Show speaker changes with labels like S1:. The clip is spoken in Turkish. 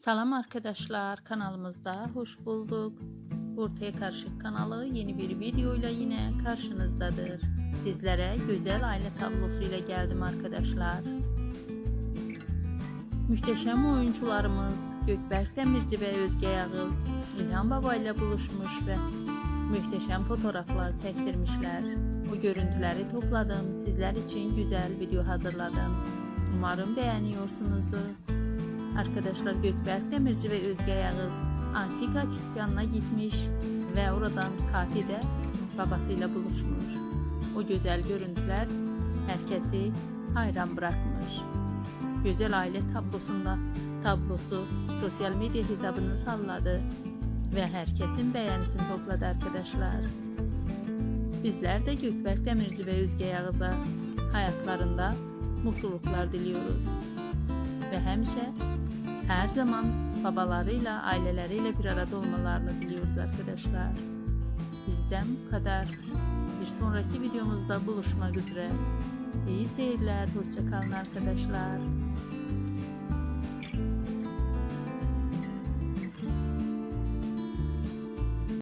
S1: Salam arkadaşlar kanalımızda hoş bulduk. Ortaya Karışık kanalı yeni bir videoyla yine karşınızdadır. Sizlere güzel aile tablosuyla geldim arkadaşlar. Muhteşem oyuncularımız Gökberk Demirci ve Özge Yağız İlhan Baba ile buluşmuş ve muhteşem fotoğraflar çektirmişler. Bu görüntüleri topladım. Sizler için güzel video hazırladım. Umarım beğeniyorsunuzdur. Arkadaşlar Gökberk Demirci ve Özge Yağız antika dükkanına gitmiş ve oradan kafede babasıyla buluşmuş. O güzel görüntüler herkesi hayran bırakmış. Güzel aile tablosunda tablosu sosyal medya hesabını salladı ve herkesin beğenisini topladı arkadaşlar. Bizler de Gökberk Demirci ve Özge Yağız'a hayatlarında mutluluklar diliyoruz. Ve hemşe her zaman babalarıyla, aileleriyle bir arada olmalarını diliyoruz arkadaşlar. Bizden bu kadar. Bir sonraki videomuzda buluşmak üzere. İyi seyirler, hoşçakalın arkadaşlar.